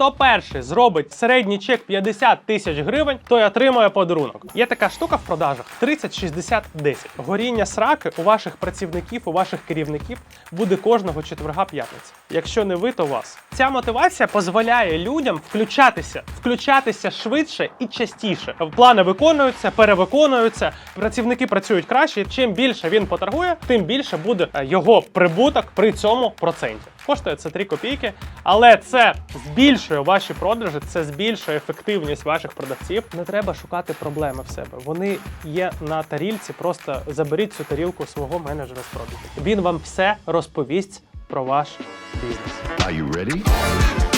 Хто перший зробить середній чек 50 тисяч гривень, той отримує подарунок. Є така штука в продажах 30, 60, 10. Горіння сраки у ваших працівників, у ваших керівників буде кожного четверга п'ятниці. Якщо не ви, то вас. Ця мотивація дозволяє людям включатися, включатися швидше і частіше. Плани виконуються, перевиконуються. Працівники працюють краще. Чим більше він поторгує, тим більше буде е, його прибуток при цьому проценті. Коштує це 3 копійки, але це збільшує ваші продажі, це збільшує ефективність ваших продавців. Не треба шукати проблеми в себе. Вони є на тарілці. Просто заберіть цю тарілку свого менеджера з продажів. Він вам все розповість про ваш бізнес. Are you ready?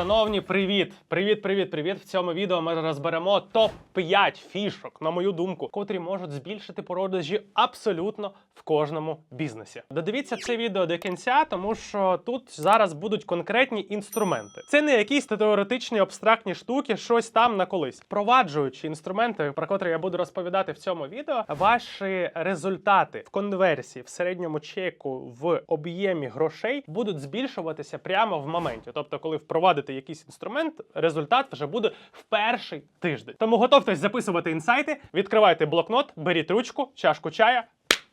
Шановні, привіт! Привіт, привіт, привіт! В цьому відео ми розберемо топ-5 фішок, на мою думку, котрі можуть збільшити продажі абсолютно в кожному бізнесі. Додивіться це відео до кінця, тому що тут зараз будуть конкретні інструменти. Це не якісь теоретичні абстрактні штуки, щось там на колись. Впроваджуючи інструменти, про котрі я буду розповідати в цьому відео, ваші результати в конверсії в середньому чеку в об'ємі грошей будуть збільшуватися прямо в моменті. Тобто, коли впровадите якийсь інструмент, результат вже буде в перший тиждень. Тому готовтесь записувати інсайти, відкривайте блокнот, беріть ручку, чашку чая.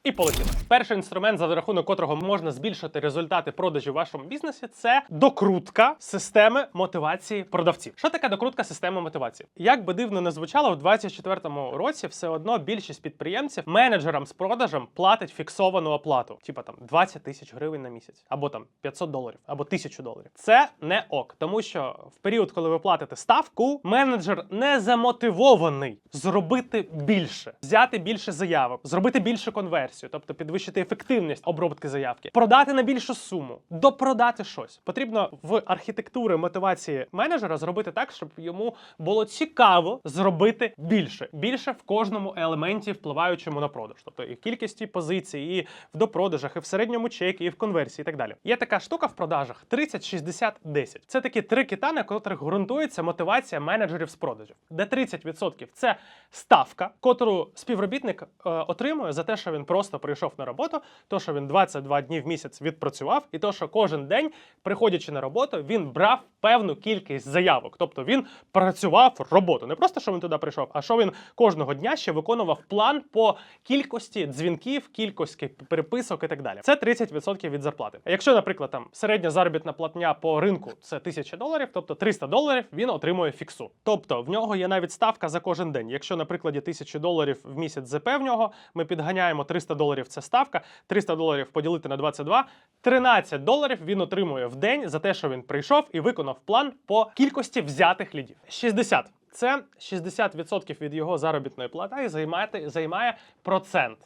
І полетіли. Перший інструмент, за рахунок котрого можна збільшити результати продажів в вашому бізнесі, це докрутка системи мотивації продавців. Що таке докрутка системи мотивації? Як би дивно не звучало, в 2024 році все одно більшість підприємців менеджерам з продажем платить фіксовану оплату, типа там 20 тисяч гривень на місяць, або там 500 доларів, або 1000 доларів. Це не ок, тому що в період, коли ви платите ставку, менеджер не замотивований зробити більше, взяти більше заявок, зробити більше конверсію, тобто підвищити ефективність обробки заявки, продати на більшу суму, допродати щось. Потрібно в архітектури мотивації менеджера зробити так, щоб йому було цікаво зробити більше, більше в кожному елементі, впливаючому на продаж, тобто і в кількості позицій, і в допродажах, і в середньому чекі, і в конверсії, і так далі. Є така штука в продажах 30, 60, 10. Це такі три кита, на котрих ґрунтується мотивація менеджерів з продажів, де 30% це ставка, котру співробітник е, отримує за те, що він просто прийшов на роботу, то що він 22 дні в місяць відпрацював, і то, що кожен день, приходячи на роботу, він брав певну кількість заявок. Тобто він працював роботу. Не просто що він туди прийшов, а що він кожного дня ще виконував план по кількості дзвінків, кількості переписок і так далі. Це 30% від зарплати. Якщо, наприклад, там середня заробітна платня по ринку це 1000 доларів, тобто 300 доларів він отримує фіксу. Тобто в нього є навіть ставка за кожен день. Якщо, на прикладі 1000 доларів в місяць ЗП в нього, ми підганяємо 300 доларів це ставка, 300 доларів поділити на 22, 13 доларів він отримує в день за те, що він прийшов і виконав план по кількості взятих лідів. 60. Це 60% від його заробітної плати і займає, займає процент.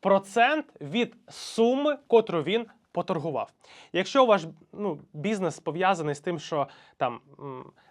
Процент від суми, котру він поторгував. Якщо ваш ну, бізнес пов'язаний з тим, що там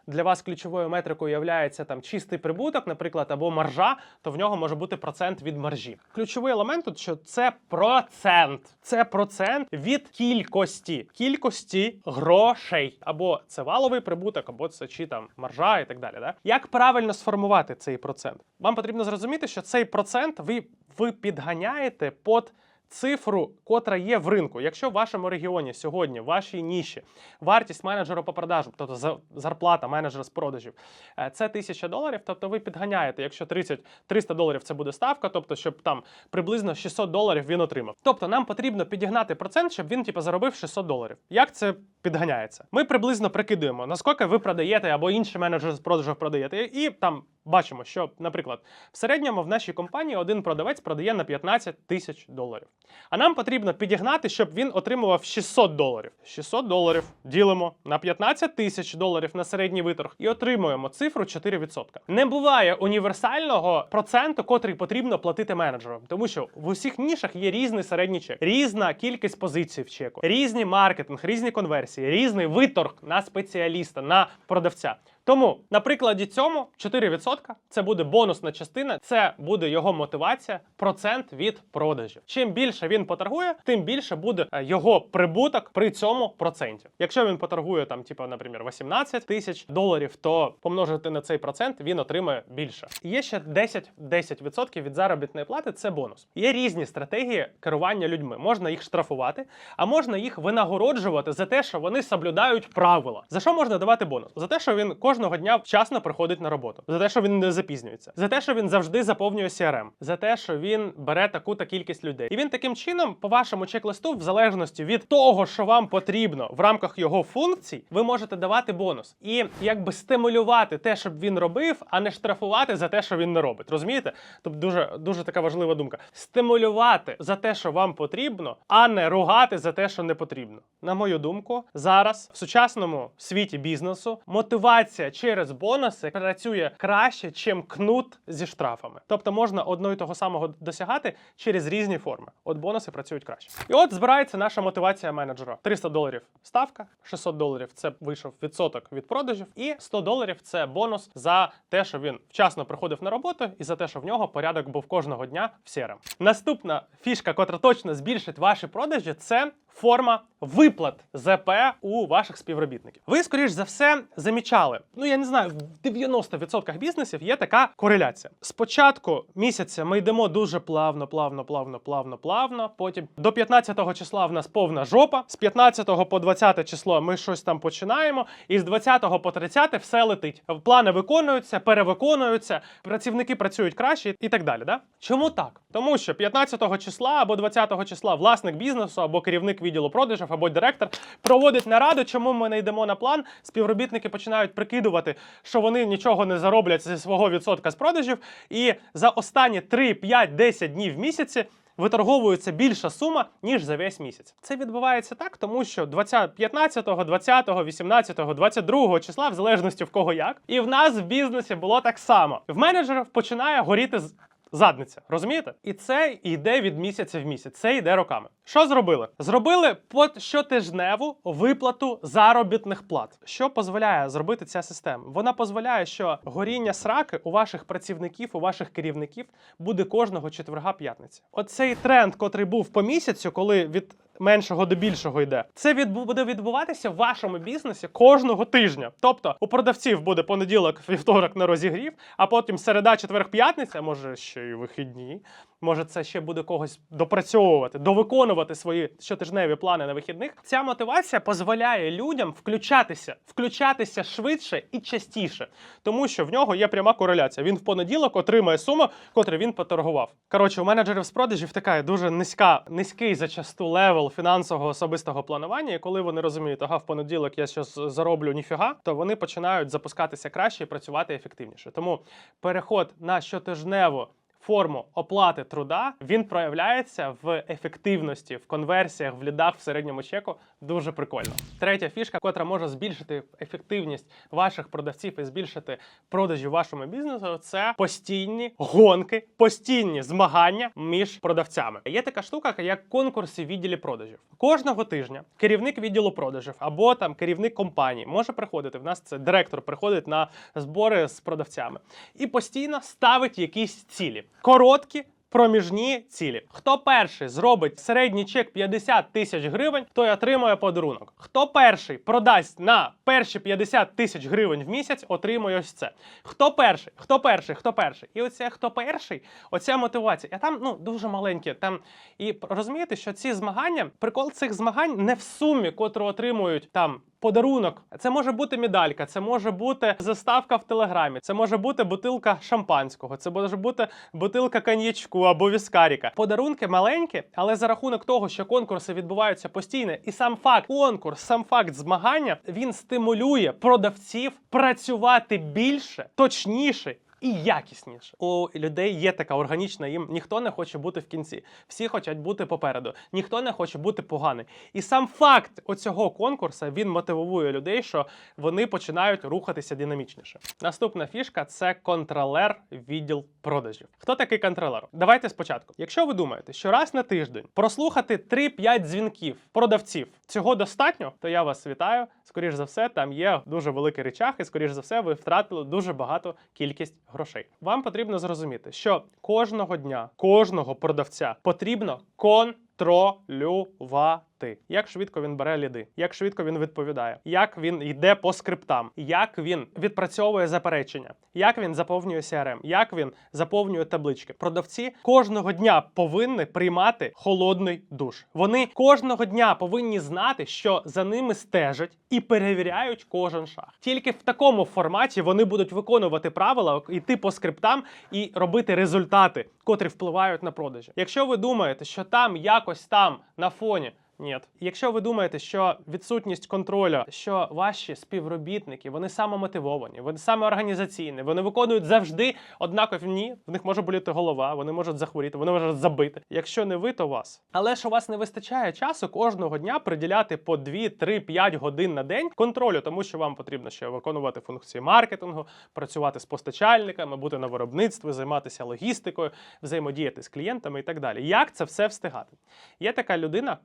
для вас ключовою метрикою є там чистий прибуток, наприклад, або маржа, то в нього може бути процент від маржі. Ключовий елемент тут, що це процент. Це процент від кількості, кількості грошей. Або це валовий прибуток, або це чи там маржа і так далі. Да? Як правильно сформувати цей процент? Вам потрібно зрозуміти, що цей процент ви, ви підганяєте під цифру, котра є в ринку. Якщо в вашому регіоні сьогодні, в вашій ніші, вартість менеджера по продажу, тобто за- зарплата менеджера з продажів, е, це 1000 доларів, тобто ви підганяєте, якщо 30, 300 доларів це буде ставка, тобто щоб там приблизно 600 доларів він отримав. Тобто нам потрібно підігнати процент, щоб він типу, заробив 600 доларів. Як це підганяється? Ми приблизно прикидуємо, наскільки ви продаєте або інший менеджер з продажу продаєте, і там бачимо, що, наприклад, в середньому в нашій компанії один продавець продає на 15 тисяч доларів. А нам потрібно підігнати, щоб він отримував 600 доларів. 600 доларів ділимо на 15 тисяч доларів на середній виторг і отримуємо цифру 4%. Не буває універсального проценту, котрий потрібно платити менеджерам, тому що в усіх нішах є різний середній чек, різна кількість позицій в чеку, різні маркетинг, різні конверсії, різний виторг на спеціаліста, на продавця. Тому на прикладі цьому 4% це буде бонусна частина, це буде його мотивація, процент від продажів. Чим більше він поторгує, тим більше буде е, його прибуток при цьому проценті. Якщо він поторгує там, типу, наприклад, 18 тисяч доларів, то помножити на цей процент він отримає більше. Є ще 10 10% від заробітної плати. Це бонус. Є різні стратегії керування людьми. Можна їх штрафувати, а можна їх винагороджувати за те, що вони соблюдають правила. За що можна давати бонус? За те, що він кожного дня вчасно приходить на роботу, за те, що він не запізнюється, за те, що він завжди заповнює CRM, за те, що він бере таку-та кількість людей. І він таким чином, по вашому чек-листу, в залежності від того, що вам потрібно в рамках його функцій, ви можете давати бонус і якби стимулювати те, щоб він робив, а не штрафувати за те, що він не робить. Розумієте? Тобто дуже дуже така важлива думка. Стимулювати за те, що вам потрібно, а не ругати за те, що не потрібно. На мою думку, зараз в сучасному світі бізнесу мотивація через бонуси працює краще, чим кнут зі штрафами. Тобто можна одного і того самого досягати через різні форми. От бонуси працюють краще. І от збирається наша мотивація менеджера: 300 доларів ставка, 600 доларів це вийшов відсоток від продажів, і 100 доларів це бонус за те, що він вчасно приходив на роботу, і за те, що в нього порядок був кожного дня в CRM. Наступна фішка, котра точно збільшить ваші продажі, це форма виплат ЗП у ваших співробітників. Ви, скоріш за все, замічали. Ну я не знаю, в 90% бізнесів є така кореляція. Спочатку місяця ми йдемо дуже плавно, плавно, плавно, плавно, плавно. Потім до 15-го числа в нас повна жопа. З 15 по 20 число ми щось там починаємо, і з 20 по 30 все летить. Плани виконуються, перевиконуються, працівники працюють краще і так далі. Да? Чому так? Тому що 15-го числа або 20-го числа власник бізнесу або керівник відділу продажів або директор проводить нараду, чому ми не йдемо на план. Співробітники починають прикидувати, що вони нічого не зароблять зі свого відсотка з продажів, і за останні 3, 5, 10 днів в місяці. Виторговується більша сума, ніж за весь місяць. Це відбувається так, тому що 20, 15, 20, 18, 22 числа, в залежності в кого як, і в нас в бізнесі було так само. В менеджерів починає горіти задниця. Розумієте? І це йде від місяця в місяць. Це йде роками. Що зробили? Зробили по щотижневу виплату заробітних плат. Що дозволяє зробити ця система? Вона дозволяє, що горіння сраки у ваших працівників, у ваших керівників буде кожного четверга п'ятниці. Оцей тренд, котрий був по місяцю, коли від меншого до більшого йде. Це відбу- буде відбуватися в вашому бізнесі кожного тижня. Тобто у продавців буде понеділок, вівторок на розігрів, а потім середа, четвер, п'ятниця, може ще й вихідні. Може, це ще буде когось допрацьовувати, довиконувати свої щотижневі плани на вихідних. Ця мотивація дозволяє людям включатися, включатися швидше і частіше, тому що в нього є пряма кореляція. Він в понеділок отримає суму, котру він поторгував. Коротше, у менеджерів з продажів така дуже низька, низький зачасту левел фінансового особистого планування. І коли вони розуміють, ага, в понеділок я щось зароблю ніфіга, то вони починають запускатися краще і працювати ефективніше. Тому переход на щотижневу форму оплати труда він проявляється в ефективності, в конверсіях, в лідах в середньому чеку. Дуже прикольно. Третя фішка, котра може збільшити ефективність ваших продавців і збільшити продажі вашому бізнесу, це постійні гонки, постійні змагання між продавцями. Є така штука, як конкурси відділі продажів. Кожного тижня керівник відділу продажів або там керівник компанії може приходити. В нас це директор приходить на збори з продавцями і постійно ставить якісь цілі короткі. Проміжні цілі. Хто перший зробить середній чек 50 тисяч гривень, той отримує подарунок. Хто перший продасть на перші 50 тисяч гривень в місяць, отримує ось це. Хто перший? Хто перший? Хто перший? І оце хто перший, оця мотивація. А там ну дуже маленькі. Там і розумієте, що ці змагання, прикол цих змагань не в сумі, котру отримують там. Подарунок, це може бути медалька, це може бути заставка в телеграмі, це може бути бутилка шампанського, це може бути бутилка коньячку або віскаріка. Подарунки маленькі, але за рахунок того, що конкурси відбуваються постійно, і сам факт конкурс, сам факт змагання він стимулює продавців працювати більше, точніше. І якісніше у людей є така органічна. Їм ніхто не хоче бути в кінці. Всі хочуть бути попереду. Ніхто не хоче бути поганий. І сам факт оцього конкурсу він мотивує людей, що вони починають рухатися динамічніше. Наступна фішка це контролер відділ продажів. Хто такий контролер? Давайте спочатку. Якщо ви думаєте, що раз на тиждень прослухати 3-5 дзвінків продавців цього достатньо, то я вас вітаю. Скоріш за все, там є дуже великий речах, і скоріш за все, ви втратили дуже багато кількість грошей. Вам потрібно зрозуміти, що кожного дня, кожного продавця потрібно контролювати. Як швидко він бере ліди, як швидко він відповідає, як він йде по скриптам, як він відпрацьовує заперечення, як він заповнює CRM, як він заповнює таблички. Продавці кожного дня повинні приймати холодний душ. Вони кожного дня повинні знати, що за ними стежать і перевіряють кожен шаг. Тільки в такому форматі вони будуть виконувати правила, йти по скриптам і робити результати, котрі впливають на продажі. Якщо ви думаєте, що там якось там на фоні. Ні, якщо ви думаєте, що відсутність контролю, що ваші співробітники вони самомотивовані, вони самоорганізаційні, вони виконують завжди однакові ні, в них може боліти голова, вони можуть захворіти, вони можуть забити. Якщо не ви, то вас. Але ж у вас не вистачає часу кожного дня приділяти по 2, 3, 5 годин на день контролю, тому що вам потрібно ще виконувати функції маркетингу, працювати з постачальниками, бути на виробництві, займатися логістикою, взаємодіяти з клієнтами і так далі. Як це все встигати? Є така людина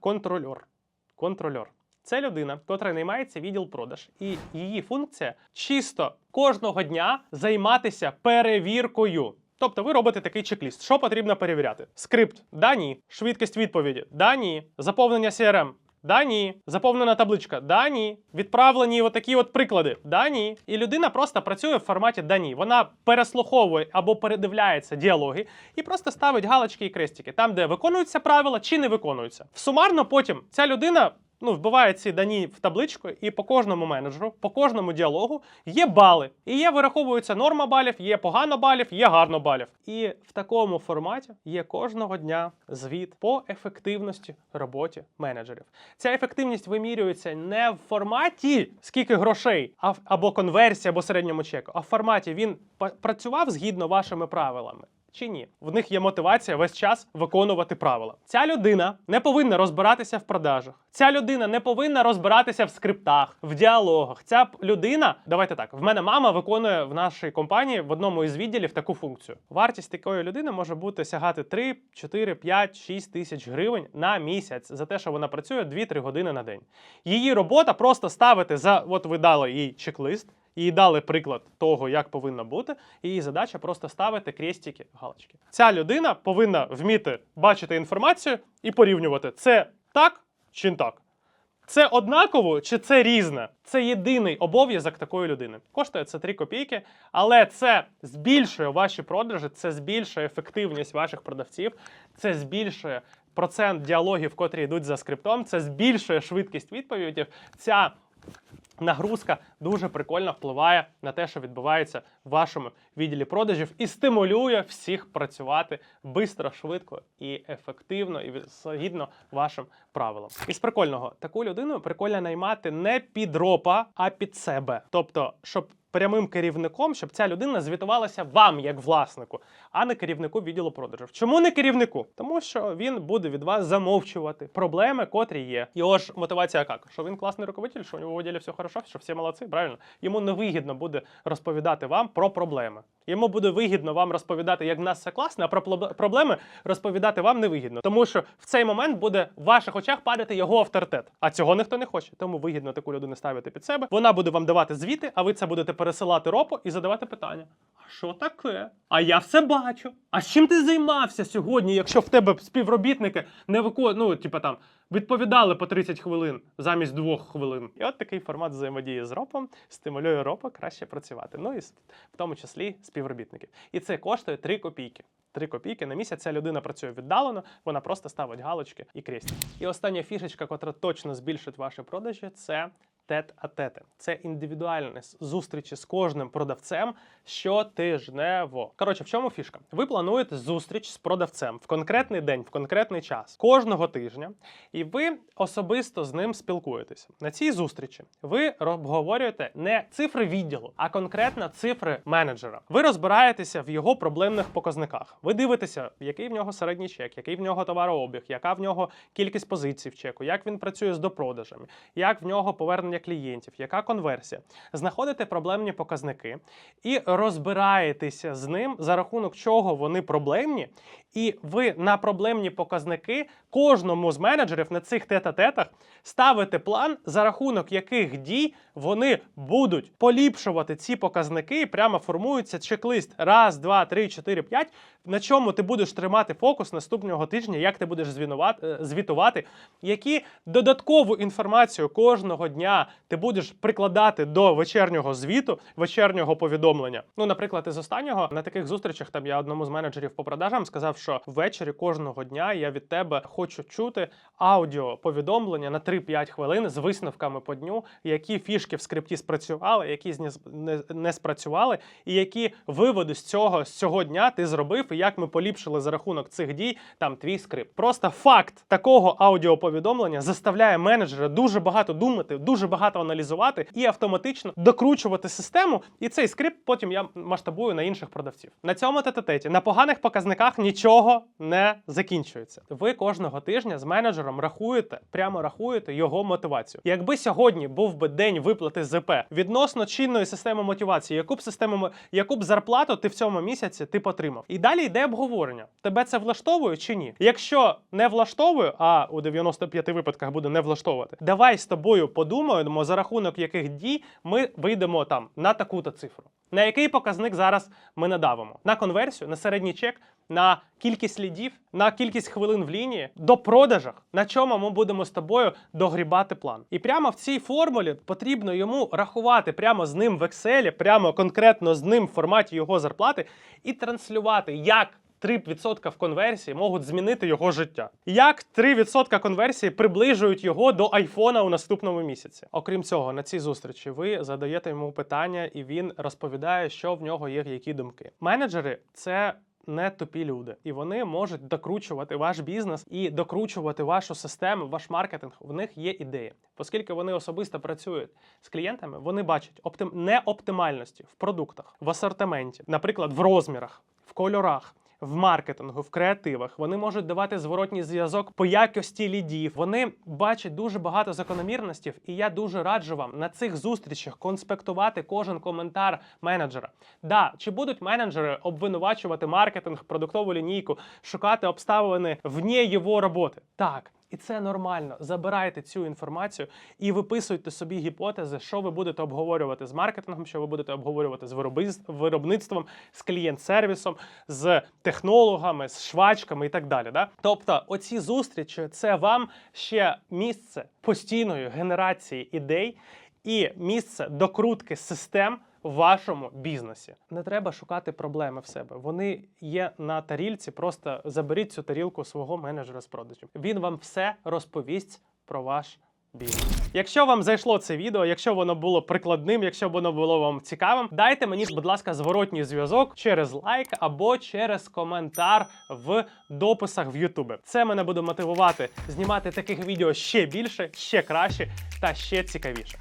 контрольор. Контрольор. Це людина, котра наймається відділ продаж, і її функція чисто кожного дня займатися перевіркою. Тобто ви робите такий чек-ліст. Що потрібно перевіряти? Скрипт да ні. Швидкість відповіді да ні. Заповнення CRM Да ні. Заповнена табличка. Да ні. Відправлені отакі от приклади. Да ні. І людина просто працює в форматі да ні. Вона переслуховує або передивляється діалоги і просто ставить галочки і крестики там, де виконуються правила чи не виконуються. Сумарно потім ця людина. Ну, вбиває ці дані в табличку, і по кожному менеджеру, по кожному діалогу є бали. І є вираховується норма балів, є погано балів, є гарно балів. І в такому форматі є кожного дня звіт по ефективності роботі менеджерів. Ця ефективність вимірюється не в форматі скільки грошей, або конверсія, або середньому чеку, а в форматі він працював згідно вашими правилами. Чи ні, в них є мотивація весь час виконувати правила. Ця людина не повинна розбиратися в продажах. Ця людина не повинна розбиратися в скриптах, в діалогах. Ця людина, давайте так. В мене мама виконує в нашій компанії в одному із відділів таку функцію. Вартість такої людини може бути сягати 3, 4, 5, 6 тисяч гривень на місяць за те, що вона працює 2-3 години на день. Її робота просто ставити за от ви дали їй чек-лист. Їй дали приклад того, як повинно бути. і Її задача просто ставити крестики, галочки. Ця людина повинна вміти бачити інформацію і порівнювати це так чи не так. Це однаково чи це різне? Це єдиний обов'язок такої людини. Коштує це 3 копійки, але це збільшує ваші продажі, це збільшує ефективність ваших продавців, це збільшує процент діалогів, котрі йдуть за скриптом, це збільшує швидкість відповідей. Ця нагрузка дуже прикольно впливає на те, що відбувається в вашому відділі продажів, і стимулює всіх працювати швидко, швидко і ефективно, і згідно вашим правилам. Із прикольного таку людину прикольно наймати не під ропа, а під себе. Тобто, щоб прямим керівником, щоб ця людина звітувалася вам як власнику, а не керівнику відділу продажів. Чому не керівнику? Тому що він буде від вас замовчувати проблеми, котрі є. Його ж мотивація як? Що він класний руководитель, що у нього в відділі все хорошо, що всі молодці, правильно? Йому не вигідно буде розповідати вам про проблеми. Йому буде вигідно вам розповідати, як в нас все класно, а про проблеми розповідати вам не вигідно. Тому що в цей момент буде в ваших очах падати його авторитет. А цього ніхто не хоче. Тому вигідно таку людину ставити під себе. Вона буде вам давати звіти, а ви це будете пересилати ропу і задавати питання: а що таке? А я все бачу. А з чим ти займався сьогодні, якщо в тебе співробітники не виконують, ну, типа там. Відповідали по 30 хвилин замість двох хвилин. І от такий формат взаємодії з ропом стимулює ропа краще працювати. Ну і в тому числі співробітників. І це коштує 3 копійки. 3 копійки на місяць ця людина працює віддалено, вона просто ставить галочки і крестики. І остання фішечка, котра точно збільшить ваші продажі, це тет-а-тети. Це індивідуальні зустрічі з кожним продавцем щотижнево. Коротше, в чому фішка? Ви плануєте зустріч з продавцем в конкретний день, в конкретний час кожного тижня, і ви особисто з ним спілкуєтеся. На цій зустрічі ви обговорюєте не цифри відділу, а конкретно цифри менеджера. Ви розбираєтеся в його проблемних показниках. Ви дивитеся, який в нього середній чек, який в нього товарообіг, яка в нього кількість позицій в чеку, як він працює з допродажами, як в нього повернення клієнтів, яка конверсія. Знаходите проблемні показники і розбираєтеся з ним, за рахунок чого вони проблемні, і ви на проблемні показники кожному з менеджерів на цих тета-тетах ставити план, за рахунок яких дій вони будуть поліпшувати ці показники, прямо формується чек-лист. Раз, два, три, чотири, п'ять. На чому ти будеш тримати фокус наступного тижня, як ти будеш е, звітувати, які додаткову інформацію кожного дня ти будеш прикладати до вечірнього звіту, вечірнього повідомлення. Ну, наприклад, із останнього на таких зустрічах там я одному з менеджерів по продажам сказав, що ввечері кожного дня я від тебе хочу чути аудіо повідомлення на 3-5 хвилин з висновками по дню, які фішки в скрипті спрацювали, які не спрацювали, і які виводи з цього з цього дня ти зробив, і як ми поліпшили за рахунок цих дій там твій скрипт. Просто факт такого аудіоповідомлення заставляє менеджера дуже багато думати, дуже багато аналізувати і автоматично докручувати систему. І цей скрипт потім я масштабую на інших продавців. На цьому тетететі на поганих показниках нічого не закінчується. Ви кожного тижня з менеджером рахуєте, прямо рахуєте його мотивацію. Якби сьогодні був би день виплати ЗП відносно чинної системи мотивації, яку б систему яку б зарплату ти в цьому місяці ти б отримав. І далі йде обговорення. Тебе це влаштовує чи ні? Якщо не влаштовує, а у 95 випадках буде не влаштовувати, давай з тобою подумаємо, за рахунок яких дій ми вийдемо там на таку-то цифру. На який показник зараз ми надавимо? На конверсію, на середній чек, на кількість лідів, на кількість хвилин в лінії, до продажах, на чому ми будемо з тобою догрібати план. І прямо в цій формулі потрібно йому рахувати прямо з ним в Excel, прямо конкретно з ним в форматі його зарплати, і транслювати, як 3% в конверсії можуть змінити його життя. Як 3% конверсії приближують його до айфона у наступному місяці. Окрім цього, на цій зустрічі ви задаєте йому питання, і він розповідає, що в нього є які думки. Менеджери це. Не тупі люди, і вони можуть докручувати ваш бізнес і докручувати вашу систему, ваш маркетинг. В них є ідеї, оскільки вони особисто працюють з клієнтами, вони бачать оптим... неоптимальності в продуктах, в асортименті, наприклад, в розмірах, в кольорах. В маркетингу, в креативах вони можуть давати зворотній зв'язок по якості лідів. Вони бачать дуже багато закономірностів, і я дуже раджу вам на цих зустрічах конспектувати кожен коментар менеджера. Да, чи будуть менеджери обвинувачувати маркетинг, продуктову лінійку, шукати обставини вне його роботи? Так. І це нормально. Забирайте цю інформацію і виписуйте собі гіпотези, що ви будете обговорювати з маркетингом, що ви будете обговорювати з виробництвом, з клієнт-сервісом, з технологами, з швачками і так далі. Да? Тобто, оці зустрічі це вам ще місце постійної генерації ідей і місце докрутки систем вашому бізнесі. Не треба шукати проблеми в себе. Вони є на тарілці. Просто заберіть цю тарілку свого менеджера з продажів. Він вам все розповість про ваш бізнес. Якщо вам зайшло це відео, якщо воно було прикладним, якщо воно було вам цікавим, дайте мені, будь ласка, зворотній зв'язок через лайк або через коментар в дописах в YouTube. Це мене буде мотивувати знімати таких відео ще більше, ще краще та ще цікавіше.